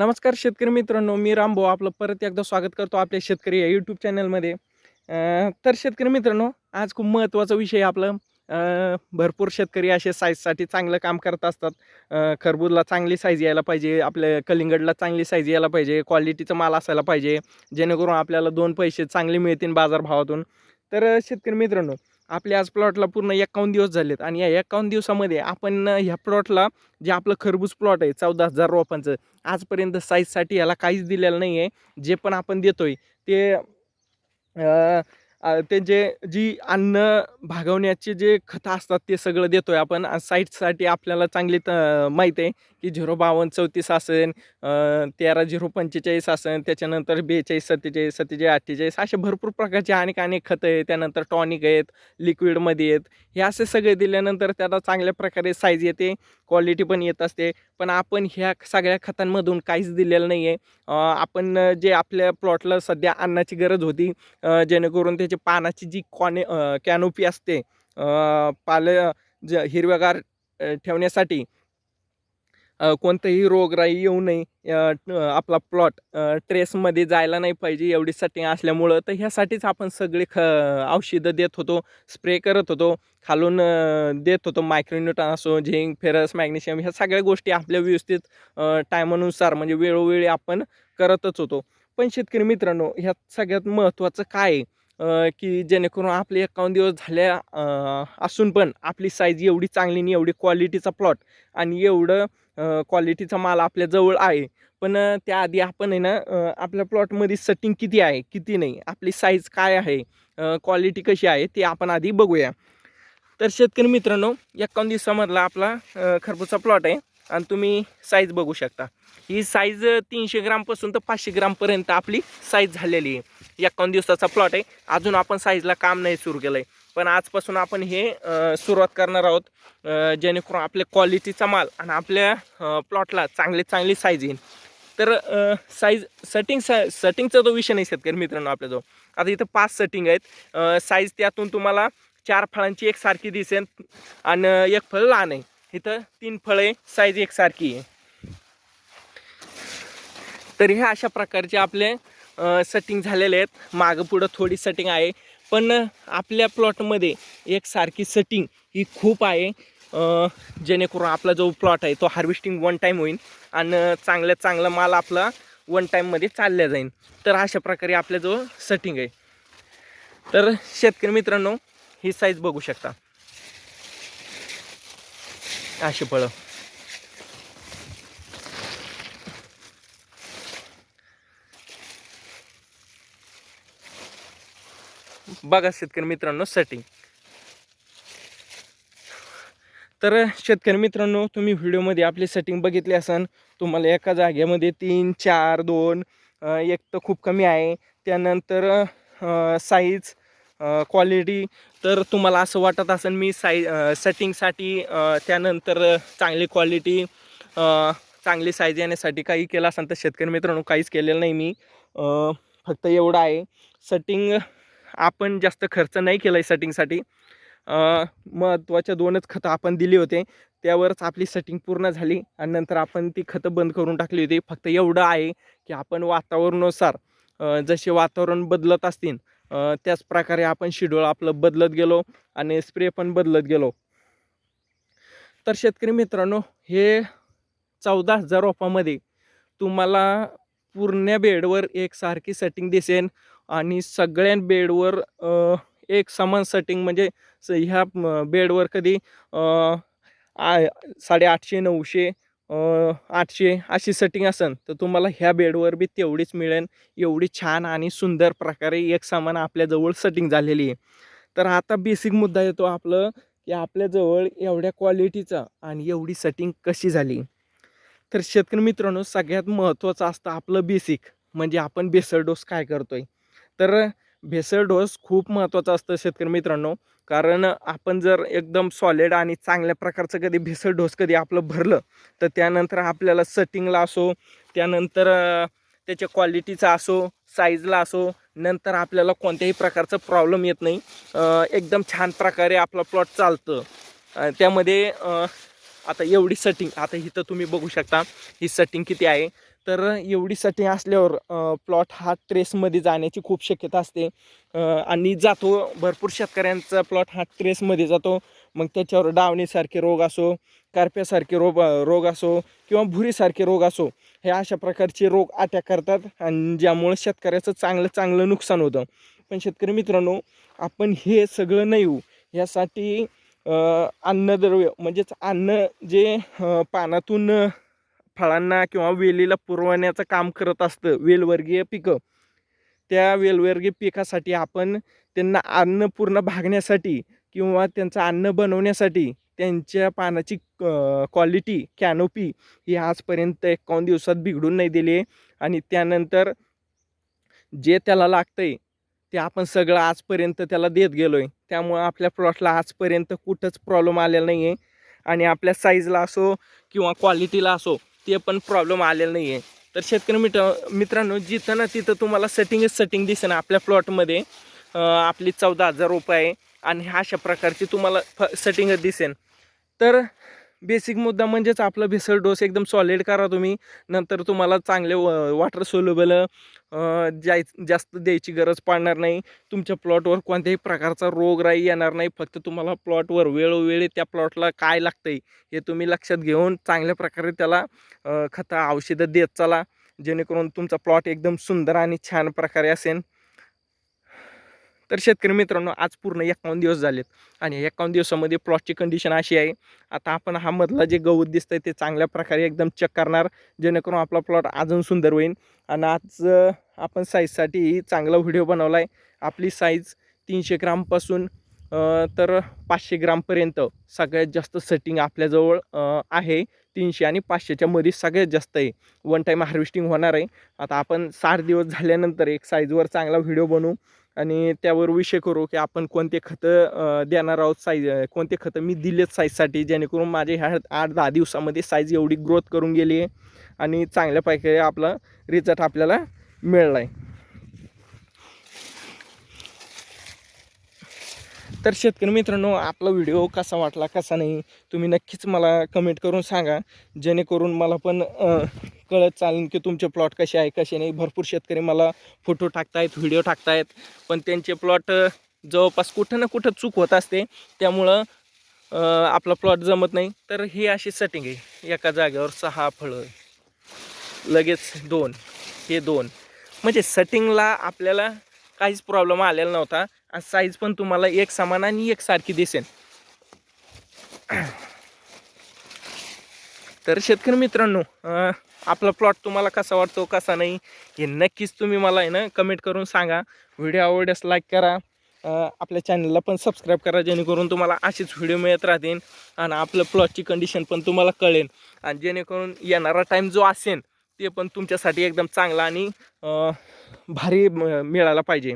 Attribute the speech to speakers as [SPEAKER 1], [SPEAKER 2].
[SPEAKER 1] नमस्कार शेतकरी मित्रांनो मी रामभाऊ आपलं परत एकदा स्वागत करतो आपल्या शेतकरी या यूट्यूब चॅनलमध्ये तर शेतकरी मित्रांनो आज खूप महत्त्वाचा विषय आपलं. भरपूर शेतकरी असे साईजसाठी चांगलं काम करत असतात. खरबूजला चांगली साईज यायला पाहिजे आपल्या कलिंगडला चांगली साईज यायला पाहिजे क्वालिटीचा माल असायला पाहिजे जेणेकरून आपल्याला दोन पैसे चांगले मिळतील बाजारभावातून. तर शेतकरी मित्रांनो आपल्या आज प्लॉटला पूर्ण एकावन्न दिवस झालेत आणि या एकावन्न दिवसामध्ये आपण ह्या प्लॉटला जे आपलं खरबूज प्लॉट आहे चौदा हजार रोपांचं आजपर्यंत साईजसाठी याला काहीच दिलेलं नाही आहे जे पण आपण देतोय ते ते जे जी अन्न भागवण्याचे जे खतं असतात ते सगळं देतोय आपण. साईटसाठी आपल्याला चांगली त माहीत आहे की झिरो बावन्न चौतीस असेल तेरा झिरो पंचेचाळीस असेल त्याच्यानंतर बेचाळीस सत्तेचाळीस सत्तेचाळीस अठ्ठेचाळीस असे भरपूर प्रकारचे अनेक अनेक खतं आहेत. त्यानंतर टॉनिक आहेत लिक्विडमध्ये आहेत. हे असे सगळे दिल्यानंतर त्याला चांगल्या प्रकारे साईज येते क्वालिटी पण येत असते. पण आपण ह्या सगळ्या खतांमधून काहीच दिलेलं नाही आहे आपण जे आपल्या प्लॉटला सध्या अन्नाची गरज होती जेणेकरून त्याची पानाची जी कॉने कॅनोपी असते पाल ज हिरव्यागार ठेवण्यासाठी कोणतंही रोगराई येऊ नये आपला प्लॉट ट्रेसमध्ये जायला नाही पाहिजे एवढी सेटिंग असल्यामुळं तर ह्यासाठीच आपण सगळे ख औषधं देत होतो स्प्रे करत होतो खालून देत होतो मायक्रोन्युटन असो झिंक फेरस मॅग्नेशियम ह्या सगळ्या गोष्टी आपल्या व्यवस्थित टायमानुसार म्हणजे वेळोवेळी आपण करतच होतो. पण शेतकरी मित्रांनो ह्यात सगळ्यात महत्त्वाचं काय आहे? की जेणेकरून आपले एकावन्न दिवस झाल्या असून पण आपली साईज एवढी चांगली नाही एवढी क्वालिटीचा प्लॉट आणि एवढं क्वालिटीचा माल आपल्याजवळ आहे. पण त्याआधी आपण आहे ना आपल्या प्लॉटमध्ये सेटिंग किती आहे किती नाही आपली साईज काय आहे क्वालिटी कशी आहे ते आपण आधी बघूया. तर शेतकरी मित्रांनो एकावन्न दिवसामधला आपला खरबूचा खरबूजचा प्लॉट आहे. आणि तुम्ही साईज बघू शकता. ही साईज तीनशे ग्रामपासून तर पाचशे ग्रामपर्यंत आपली साईज झालेली आहे. एकावन्न दिवसाचा प्लॉट आहे. अजून आपण साईजला काम नाही सुरू केलं आहे पण आजपासून आपण हे सुरुवात करणार आहोत. जेणेकरून आपल्या क्वालिटीचा माल आणि आपल्या प्लॉटला चांगली चांगली साईज येईल. तर साईज सटिंग सेटिंग सटिंगचा तो विषय नाही शेतकरी मित्रांनो आपल्याजवळ. आता इथं पाच सटिंग आहेत. साईज त्यातून तुम्हाला चार फळांची एकसारखी दिसेल आणि एक फळ लहान आहे. इथं तीन फळे साईज एकसारखी आहे. तर ह्या अशा प्रकारचे आपले सेटिंग झालेले आहेत. मागं पुढं थोडी सेटिंग आहे. पण आपल्या प्लॉटमध्ये एकसारखी सेटिंग ही खूप आहे. जेणेकरून आपला जो प्लॉट आहे तो हार्वेस्टिंग वन टाईम होईल आणि चांगल्या चांगला माल आपला वन टाईममध्ये चालल्या जाईल. तर अशा प्रकारे आपल्याजवळ सेटिंग आहे. तर शेतकरी मित्रांनो ही साईज बघू शकता. अशी फळं. बघा शेतकरी मित्रांनो सेटिंग तर शेतकरी मित्रांनो तुम्ही व्हिडिओमध्ये आपली सेटिंग बघितली असाल तुम्हाला एका जागेमध्ये तीन चार दोन एक तर खूप कमी आहे. त्यानंतर साईज क्वालिटी तर तुम्हाला असं वाटत असेल मी साई सेटिंगसाठी त्यानंतर चांगली क्वालिटी चांगली साईज येण्यासाठी काही केलं असेल तर शेतकरी मित्रांनो काहीच केलेलं नाही मी. फक्त एवढं आहे. सेटिंग आपण जास्त खर्च नाही केला आहे सेटिंगसाठी महत्त्वाच्या दोनच खतं आपण दिली होते. त्यावरच आपली सेटिंग पूर्ण झाली आणि नंतर आपण ती खतं बंद करून टाकली होती. फक्त एवढं आहे की आपण वातावरणानुसार जसे वातावरण बदलत असतील त्याच प्रकारे आपण शेड्यूल आपलं बदलत गेलो आणि स्प्रे पण बदलत गेलो. तर शेतकरी मित्रांनो हे चौदा हजार रोपामध्ये तुम्हाला पूर्ण बेडवर एकसारखी सेटिंग दिसेन आणि सगळ्या बेडवर एक समान सेटिंग म्हणजे स ह्या बेडवर कधी अ, आ साडेआठशे नऊशे आठशे अशी सेटिंग असेल तर तुम्हाला ह्या बेडवर बी तेवढीच मिळेल. एवढी छान आणि सुंदर प्रकारे एक सामान आपल्याजवळ सेटिंग झालेली आहे. तर आता बेसिक मुद्दा येतो आपलं की आपल्याजवळ एवढ्या क्वालिटीचा आणि एवढी सेटिंग कशी झाली? तर शेतकरी मित्रांनो सगळ्यात महत्त्वाचं असतं आपलं बेसिक म्हणजे आपण बेसळ डोस काय करतो आहे तर भेसळ डोस खूप महत्त्वाचा असतं शेतकरी मित्रांनो. कारण आपण जर एकदम सॉलिड आणि चांगल्या प्रकारचं कधी भेसळ डोस कधी आपलं भरलं तर त्यानंतर आपल्याला सेटिंगला असो त्यानंतर त्याच्या क्वालिटीचा असो साईजला असो नंतर आपल्याला कोणत्याही प्रकारचं प्रॉब्लेम येत नाही. एकदम छान प्रकारे आपला प्लॉट चालतं. त्यामध्ये आता एवढी सेटिंग आता इथं तुम्ही बघू शकता ही सेटिंग किती आहे. तर एवढी सटी असल्यावर प्लॉट हा ट्रेसमध्ये जाण्याची खूप शक्यता असते. आणि जातो भरपूर शेतकऱ्यांचा प्लॉट हा ट्रेसमध्ये जातो. मग त्याच्यावर डावणीसारखे रोग असो कारप्यासारखे रोग रोग असो किंवा भुरीसारखे रोग असो हे अशा प्रकारचे रोग अटॅक करतात आणि ज्यामुळे शेतकऱ्याचं चांगलं चांगलं नुकसान होतं. पण शेतकरी मित्रांनो आपण हे सगळं नाही येऊ यासाठी अन्नद्रव्य म्हणजेच अन्न जे पानातून फळांना किंवा वेलीला पुरवण्याचं काम करत असतं वेलवर्गीय पिकं. त्या वेलवर्गीय पिकासाठी आपण त्यांना अन्न पूर्ण भागण्यासाठी किंवा त्यांचं अन्न बनवण्यासाठी त्यांच्या पानाची क्वालिटी कॅनोपी ही आजपर्यंत एकावन्न दिवसात बिघडून नाही दिली आहे. आणि त्यानंतर जे त्याला लागतं आहे ते आपण सगळं आजपर्यंत त्याला देत गेलो आहे त्यामुळं आपल्या प्लॉटला आजपर्यंत कुठंच प्रॉब्लेम आलेला नाही आहे आणि आपल्या साईजला असो किंवा क्वालिटीला असो ते पण प्रॉब्लेम आलेला नाही आहे तर शेतकरी मित्र मित्रांनो जिथं ना तिथं तुम्हाला सेटिंगच सेटिंग दिसेल आपल्या प्लॉटमध्ये आपली चौदा हजार रुपये आहे आणि अशा प्रकारची तुम्हाला फ सेटिंगच दिसेल तर बेसिक मुद्दा म्हणजेच आपलं भेसळ डोस एकदम सॉलिड करा तुम्ही. नंतर तुम्हाला चांगले वॉटर सोल्युबल जाय जास्त द्यायची गरज पडणार नाही. तुमच्या प्लॉटवर कोणत्याही प्रकारचा रोगराई येणार नाही. फक्त तुम्हाला प्लॉटवर वेळोवेळी त्या प्लॉटला काय लागतंय हे तुम्ही लक्षात घेऊन चांगल्या प्रकारे त्याला खतं औषधं देत चला. जेणेकरून तुमचा प्लॉट एकदम सुंदर आणि छान प्रकारे असेल तर शेतकरी मित्रांनो आज पूर्ण एकावन्न दिवस झालेत आणि एकावन्न दिवसामध्ये प्लॉटची कंडिशन अशी आहे. आता आपण हा मधला जे गवत दिसतंय ते चांगल्या प्रकारे एकदम चेक करणार जेणेकरून आपला प्लॉट अजून सुंदर होईल. आणि आज आपण साईजसाठी चांगला व्हिडिओ बनवला आहे आपली साईज तीनशे ग्रामपासून तर पाचशे ग्रामपर्यंत सगळ्यात जास्त सेटिंग आपल्याजवळ आहे. तीनशे आणि पाचशेच्या मध्ये सगळ्यात जास्त आहे. वन टाईम हार्वेस्टिंग होणार आहे. आता आपण साठ दिवस झाल्यानंतर एक साईजवर चांगला व्हिडिओ बनवू. आणि त्यावर विषय करू की आपण कोणते खतं देणार आहोत साईज कोणते खतं मी दिलेत साईजसाठी जेणेकरून माझे ह्या आठ दहा दिवसामध्ये साईज एवढी ग्रोथ करून गेली आहे आणि चांगल्या प्रकारे आपला रिझल्ट आपल्याला मिळला आहे तर शेतकरी मित्रांनो आपला व्हिडिओ कसा वाटला कसा नाही तुम्ही नक्कीच मला कमेंट करून सांगा. जेणेकरून मला पण कळत चालेल की तुमचे प्लॉट कसे आहे कसे नाही. भरपूर शेतकरी मला फोटो टाकतायत व्हिडिओ टाकतायत. पण त्यांचे प्लॉट जवळपास कुठं ना कुठं चूक होत असते. त्यामुळं आपला प्लॉट जमत नाही. तर ही अशी सेटिंग आहे. एका जागेवर सहा फळं लगेच दोन. हे दोन. म्हणजे सेटिंगला आपल्याला काहीच प्रॉब्लेम आलेला नव्हता. आणि साईज पण तुम्हाला एक समान आणि एकसारखी दिसेल. तर शेतकरी मित्रांनो आपला प्लॉट तुम्हाला कसा वाटतो कसा नाही हे नक्कीच तुम्ही मला आहे ना कमेंट करून सांगा. व्हिडिओ आवडल्यास लाईक करा. आपल्या चॅनलला पण सबस्क्राईब करा जेणेकरून तुम्हाला असेच व्हिडिओ मिळत राहतील आणि आपलं प्लॉटची कंडिशन पण तुम्हाला कळेल. आणि जेणेकरून येणारा टाईम जो असेल ते पण तुमच्यासाठी एकदम चांगला आणि भारी मिळाला पाहिजे.